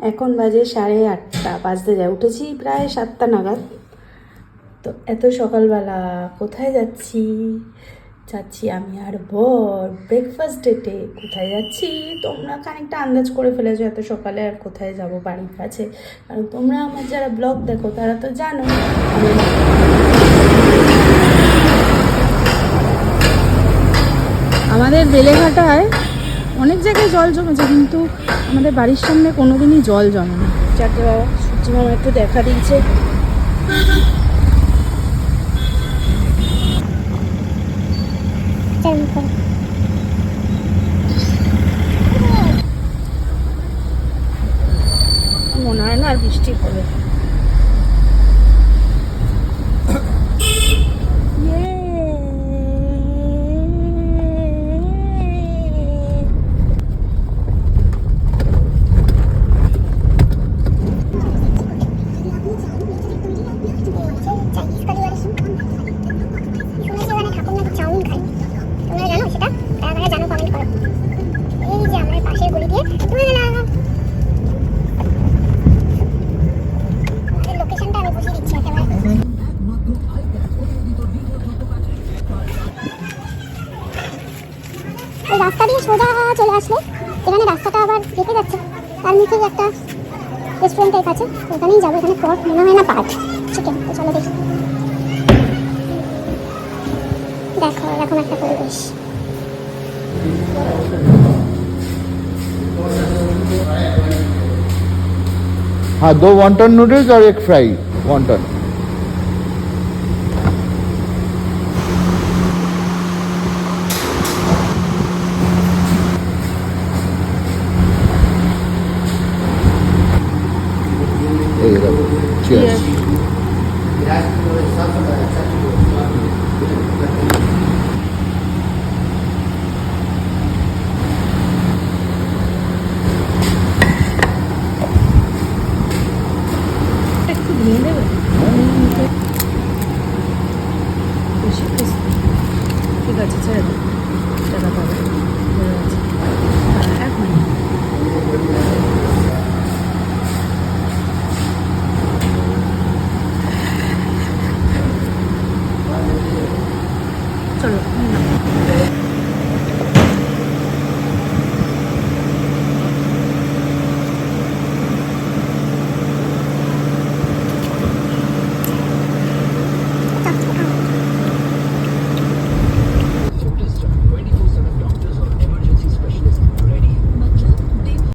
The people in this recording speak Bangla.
এখন বাজে সাড়ে আটটা, বাজতে যায়। উঠেছি প্রায় সাতটা নাগাদ। তো এত সকালবেলা কোথায় যাচ্ছি? যাচ্ছি আমি আর বর। ব্রেকফাস্ট ডেটে কোথায় যাচ্ছি? তোমরা খানিকটা আন্দাজ করে ফেলেছো এত সকালে আর কোথায় যাব বাড়ির কাছে। কারণ তোমরা আমার যারা ব্লগ দেখো, তারা তো জানো। আমি আমাদের বেলেঘাটায় অনেক জায়গায় জল জমেছে, কিন্তু আমাদের বাড়ির সামনে কোনোদিনই জল জমে না যাকে বাবা সূর্যি মামা একটু দেখা দিয়েছে। মনে হয় না আর বৃষ্টি হবে পাশের গলি দিয়ে ঢুকে গেলাম লোকেশনটা আমি বসিয়ে দিচ্ছি একেবারে। রাস্তা দিয়ে সোজা চলে আসলে, এখানে রাস্তাটা আবার কেটে যাচ্ছে। তার মুখে একটা রেস্টুরেন্টের কাছে ওখানেই যাব, এখানে পট মনে হয় না পাট চিকেন তো চলো দেখি। দেখো, এরকম একটা পরিবেশ। हाँ दो वॉन्टन नूडल्स और एक फ्राई वॉन्टन Yes. 这里